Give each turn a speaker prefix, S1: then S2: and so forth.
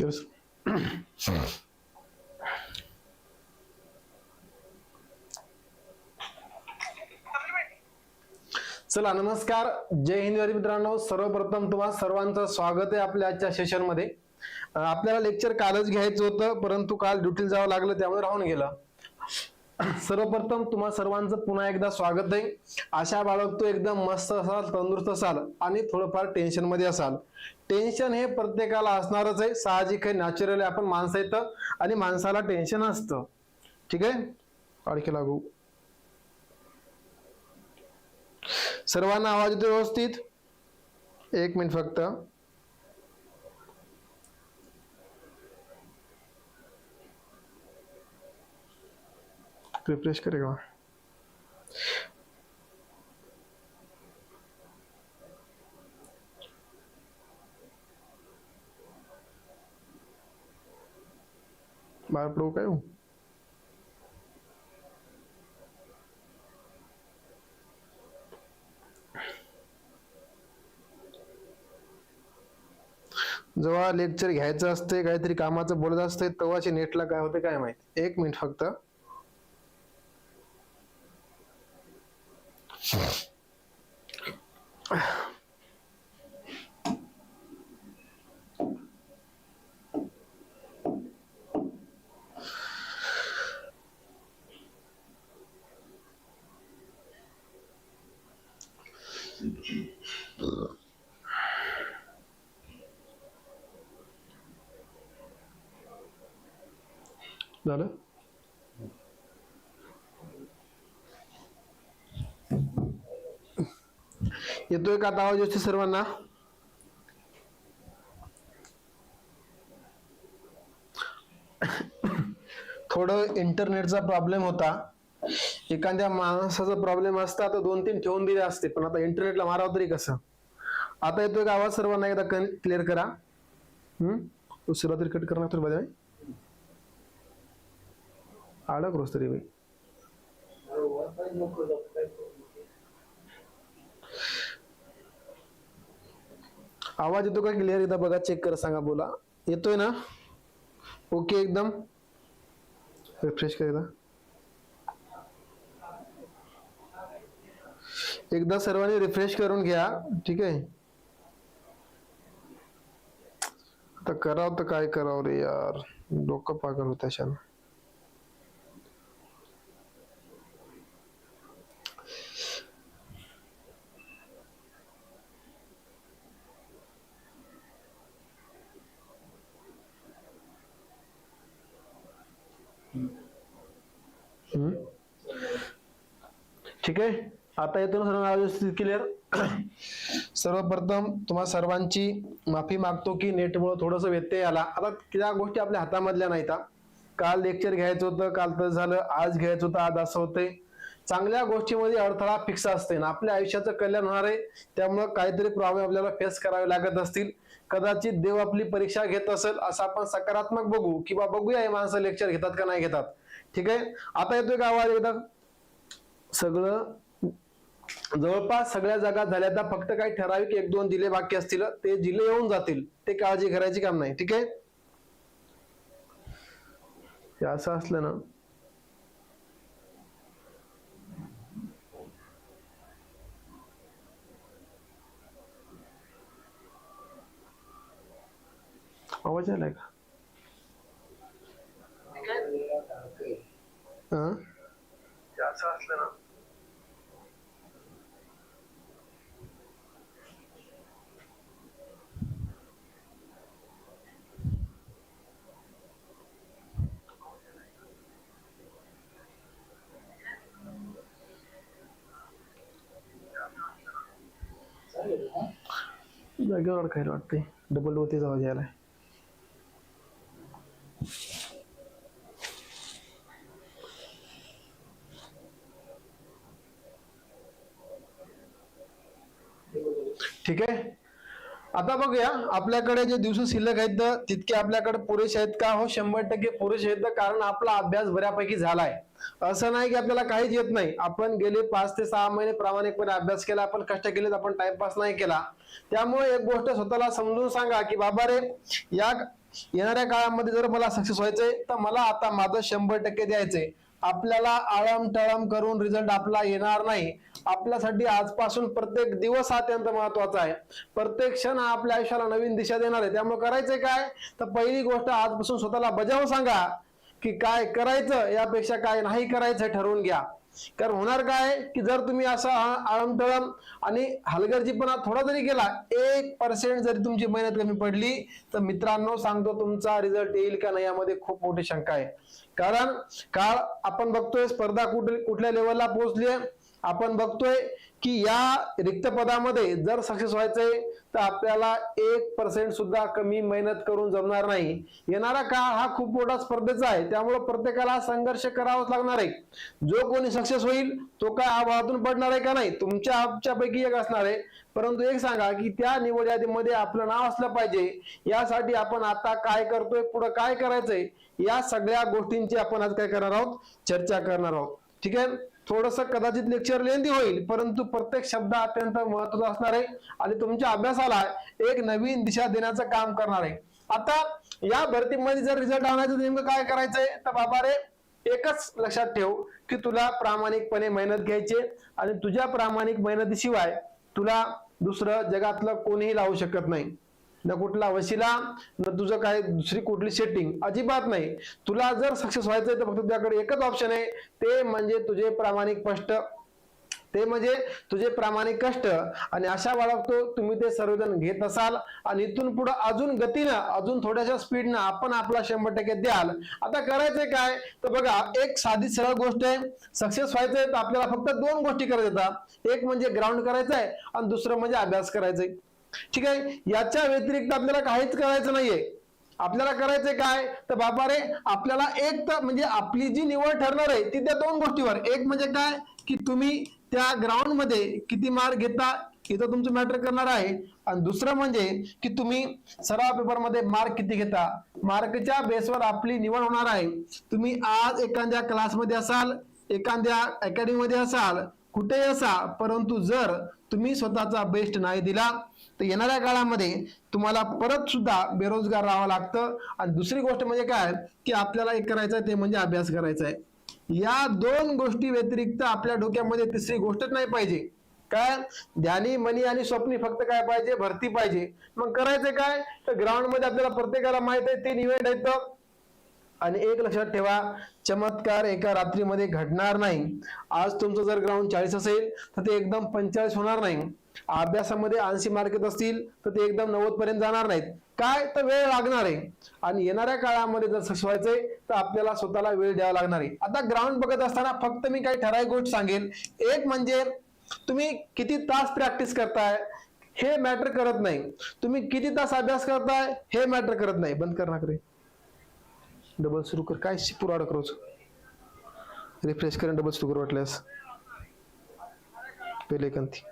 S1: Cheers. चला नमस्कार. जय हिंद मित्रांनो. सर्वप्रथम तुम्हा सर्वांचं स्वागत आहे आपल्या आजच्या सेशनमध्ये. आपल्याला लेक्चर कालच घ्यायचं होतं परंतु काल ड्युटीला जावं लागलं त्यामुळे राहून गेलं. सर्वप्रथम तुम्हा सर्वांचं पुन्हा एकदा स्वागत आहे. अशा बाळगतो एकदम मस्त असाल तंदुरुस्त असाल आणि थोडंफार टेन्शनमध्ये असाल. टेन्शन हे प्रत्येकाला असणारच आहे. साहजिक आहे नॅचरल आपण माणसं येतं आणि माणसाला टेन्शन असतं. ठीक आहे? अडके लागू. सर्वांना आवाज येतो व्यवस्थित? एक मिनिट फक्त. रिफ्रेश करेगा बाहेर पडू काय हो? जेव्हा लेक्चर घ्यायचं असते काहीतरी कामाचं बोलत असते तेव्हाचे नेटला काय होते काय माहीत? एक मिनिट फक्त. झालं? येतोय का आता आवाज व्यवस्थित सर्वांना? थोडं इंटरनेटचा प्रॉब्लेम होता. एखाद्या माणसाचा प्रॉब्लेम असता तर दोन तीन ठेवून दिले असते पण आता इंटरनेटला मारावं तरी कसं? आता येतोय का आवाज सर्वांना? एकदा क्लिअर करा. हम्म उशिरा तरी कट करणार तर बजाय अडक रोज तरी बाई आवाज येतो का क्लिअर एकदा बघा चेक कर सांगा बोला. येतोय ना? ओके एकदम. रिफ्रेश कर एकदा. एकदा सर्वांनी रिफ्रेश करून घ्या ठीक आहे? आता करावं तर काय करावं रे यार? डोकं पागल होत्या शाला ठीक आहे? आता येतो ना सर्व क्लिअर सर्वप्रथम तुम्हा सर्वांची माफी मागतो की नेटमुळे थोडस व्यत्यय आला. आता त्या गोष्टी आपल्या हातामधल्या नाहीत काल लेक्चर घ्यायचं होतं काल तर झालं आज घ्यायचं होतं आज असं होतंय. चांगल्या गोष्टीमध्ये अडथळा फिक्स असते ना. आपल्या आयुष्याचं कल्याण होणार आहे. त्यामुळे काहीतरी प्रॉब्लेम आपल्याला फेस करावे लागत असतील. कदाचित देव आपली परीक्षा घेत असेल असं आपण सकारात्मक बघू. किंवा बघूया हे माणसं लेक्चर घेतात का नाही घेतात. ठीक आहे? आता येतोय का आवाज एकदा. सगळं जवळपास सगळ्या जागा झाल्या आता फक्त काही ठराविक एक दोन जिल्हे बाकी असतील ते जिल्हे येऊन जातील ते काळजी करायची काम नाही ठीक आहे? असं असलं ना. आवाज आलाय का हा हे असं असलं ना जागेवर अडकायला वाटते डबल वरतीच आवाज यायला ठीक आहे? आता बघूया आपल्याकडे जे दिवस शिल्लक आहेत तितके आपल्याकडे पुरेसे आहेत का? हो शंभर टक्के पुरेसे आहेत कारण आपला अभ्यास बऱ्यापैकी झालाय. असं नाही की आपल्याला काहीच येत नाही. आपण गेले पाच ते सहा महिने प्रामाणिकपणे अभ्यास केला आपण कष्ट केलेत आपण टाइमपास नाही केला. त्यामुळे एक गोष्ट स्वतःला समजून सांगा की बाबा रे या येणाऱ्या काळामध्ये जर मला सक्सेस व्हायचंय तर मला आता माझं शंभर टक्के द्यायचंय. आपल्याला आळम टळम करून रिझल्ट आपला येणार नाही. आपल्यासाठी आजपासून प्रत्येक दिवस हा अत्यंत महत्त्वाचा आहे. प्रत्येक क्षण हा आपल्या आयुष्याला नवीन दिशा देणार आहे. त्यामुळे करायचंय काय? तर पहिली गोष्ट आजपासून स्वतःला बजावून सांगा की काय करायचं यापेक्षा काय नाही करायचं ठरवून घ्या. कारण होणार काय की जर तुम्ही असा आळमटळम आणि हलगर्जीपणा थोडा जरी केला एक पर्सेंट जरी तुमची मेहनत कमी पडली तर मित्रांनो सांगतो तुमचा रिझल्ट येईल का नाही यामध्ये खूप मोठी शंका आहे. कारण काळ आपण बघतोय स्पर्धा कुठे कुठल्या लेवलला पोहोचली आहे आपण बघतोय की या रिक्त पदामध्ये जर सक्सेस व्हायचंय तर आपल्याला एक पर्सेंट सुद्धा कमी मेहनत करून जमणार नाही. येणारा काळ हा खूप मोठा स्पर्धेचा आहे. त्यामुळे प्रत्येकाला संघर्ष करावाच लागणार आहे. जो कोणी सक्सेस होईल तो काय आभाळातून पडणार आहे का नाही तुमच्या आपच्यापैकी एक असणार आहे. परंतु एक सांगा की त्या निवड यादीमध्ये आपलं नाव असलं पाहिजे. यासाठी आपण आता काय करतोय पुढे काय करायचंय या सगळ्या गोष्टींची आपण आज काय करणार आहोत? चर्चा करणार आहोत. ठीक आहे? थोडस कदाचित लेक्चर लेंदी होईल परंतु प्रत्येक शब्द अत्यंत महत्त्वाचा असणार आहे आणि तुमच्या अभ्यासाला एक नवीन दिशा देण्याचं काम करणार आहे. आता या भरतीमध्ये जर रिझल्ट आणायचं नेमकं काय करायचंय? तर बाबा रे एकच लक्षात ठेव की तुला प्रामाणिकपणे मेहनत घ्यायची आहे आणि तुझ्या प्रामाणिक मेहनतीशिवाय तुला दुसरं जगातलं कोणीही लावू शकत नाही. न कुठला वशिला न तुझं काय दुसरी कुठली सेटिंग अजिबात नाही. तुला जर सक्सेस व्हायचंय तर फक्त तुझ्याकडे एकच ऑप्शन आहे. ते म्हणजे तुझे प्रामाणिक कष्ट. ते म्हणजे तुझे प्रामाणिक कष्ट. आणि अशा बाळगतो तुम्ही ते सर्वजण घेत असाल. आणि इथून पुढे अजून गतीनं अजून थोड्याशा स्पीडनं आपण आपला शंभर टक्के द्याल. आता करायचंय काय? तर बघा एक साधी सरळ गोष्ट आहे. सक्सेस व्हायचंय तर आपल्याला फक्त दोन गोष्टी करायच्या एक म्हणजे ग्राउंड करायचंय आणि दुसरं म्हणजे अभ्यास करायचंय. ठीक आहे? याच्या व्यतिरिक्त आपल्याला काहीच करायचं नाहीये. आपल्याला करायचंय काय? तर बाबा रे आपल्याला एक तर म्हणजे आपली जी निवड ठरणार आहे ती त्या दोन गोष्टीवर. एक म्हणजे काय? की तुम्ही त्या ग्राउंडमध्ये किती मार्क घेता इथं तुमचं मॅटर करणार आहे. आणि दुसरं म्हणजे की तुम्ही सराव पेपरमध्ये मार्क किती घेता? मार्कच्या बेसवर आपली निवड होणार आहे. तुम्ही आज एखाद्या क्लासमध्ये असाल एखाद्या अकॅडमीमध्ये असाल कुठेही असा परंतु जर तुम्ही स्वतःचा बेस्ट नाही दिला तर येणाऱ्या काळामध्ये तुम्हाला परत सुद्धा बेरोजगार राहावं लागतं. आणि दुसरी गोष्ट म्हणजे काय? की आपल्याला एक करायचं आहे ते म्हणजे अभ्यास करायचा आहे. या दोन गोष्टी व्यतिरिक्त आपल्या डोक्यामध्ये तिसरी गोष्टच नाही पाहिजे. काय? ध्यानी मनी आणि स्वप्नी फक्त काय पाहिजे? भरती पाहिजे. मग करायचं काय? तर ग्राउंडमध्ये आपल्याला प्रत्येकाला माहीत आहे तीन इव्हेंट आहेत आणि एक लक्षात ठेवा चमत्कार एका रात्रीमध्ये घडणार नाही. आज तुमचं जर ग्राउंड चाळीस असेल तर ते एकदम पंचाळीस होणार नाही. अभ्यासामध्ये ऐंशी मार्क येत असतील तर ते एकदम नव्वद पर्यंत जाणार नाहीत. काय? तर वेळ लागणार आहे. आणि येणाऱ्या काळामध्ये जर सक्सेस तर आपल्याला स्वतःला वेळ द्यावा लागणार आहे. आता ग्राउंड बघत असताना फक्त मी काही ठराविक गोष्ट सांगेल एक म्हणजे तुम्ही किती तास प्रॅक्टिस करताय हे मॅटर करत नाही. तुम्ही किती तास अभ्यास करताय हे मॅटर करत नाही. बंद कर नाकडे डबल सुरू कर. काय पुरा अडक रोज रिफ्रेश करून डबल सुरू कर वाटल्यास. पहिले एकांती.